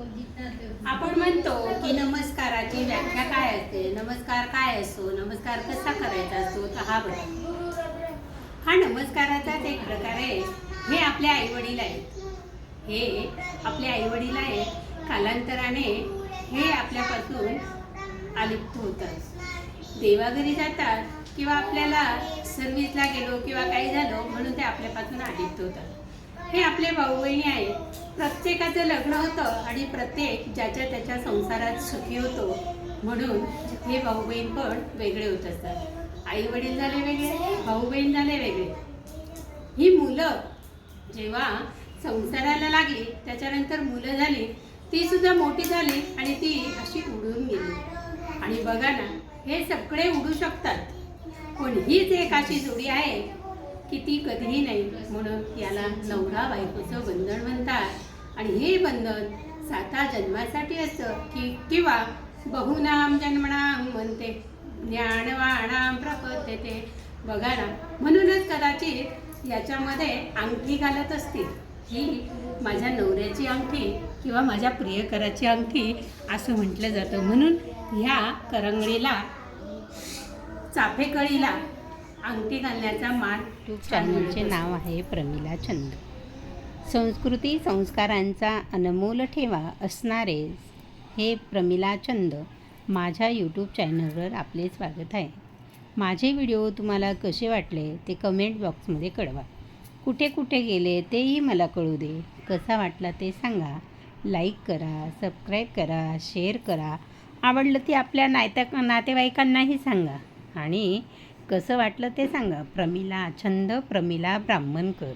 आपण म्हणतो की नमस्काराची व्याख्या काय असते? नमस्कार काय असतो नमस्कार कसा करायचा असतो? तर हा बघा. हा नमस्काराचाच एक प्रकार आहे. हे आपल्या आईवडील आहेत. हे आपले आईवडील आहेत. कालांतराने हे आपल्यापासून अलिप्त होतात. देवाघरी जातात किंवा आपल्याला सर्विसला गेलो किंवा काही झालं म्हणून ते आपल्यापासून अलिप्त होतात. हे आपले भाऊ बहिणी आहेत. प्रत्येकाचं लग्न होतं आणि प्रत्येक ज्याच्या त्याच्या संसारात सुखी होतो म्हणून हे भाऊ बहीण पण वेगळे होत असतात. आई वडील झाले वेगळे भाऊ बहीण झाले वेगळे. ही मुलं जेव्हा संसाराला लागली त्याच्यानंतर मुलं झाली ती सुद्धा मोठी झाली आणि ती अशी उडून गेली. आणि बघा ना हे सगळे उडू शकतात. पण हीच एक अशी जोडी आहे की ती कधीही नाही म्हणून याला नवरा बायकोचं बंधन म्हणतात. आणि हे बंधन साता जन्मासाठी असतं. की किंवा बहुनाम जन्मनाम म्हणते. ज्ञानवाणाम प्रपत्ते ते बघा ना म्हणूनच कदाचित याच्यामध्ये अंगठी घालत असतील. ही माझ्या नवऱ्याची अंगठी किंवा माझ्या प्रियकराची अंगठी असं म्हटलं जातं. म्हणून ह्या करंगळीला चाफेकळीला अंगठी घालण्याचा मान यूट्यूब चॅनलचे नाव आहे प्रमिला छंद संस्कृती संस्कारांचा अनमोल ठेवा असणारे हे प्रमिला छंद माझ्या यूट्यूब चॅनलवर आपले स्वागत आहे. माझे व्हिडिओ तुम्हाला कसे वाटले ते कमेंट बॉक्समध्ये कळवा. कुठे कुठे गेले तेही मला कळू दे. कसा वाटला ते सांगा. लाईक करा सबस्क्राईब करा शेअर करा. आवडलं ते आपल्या नायता नातेवाईकांनाही सांगा. आणि कसं वाटलं ते सांगा. प्रमिला छंद प्रमिला ब्राह्मणकर.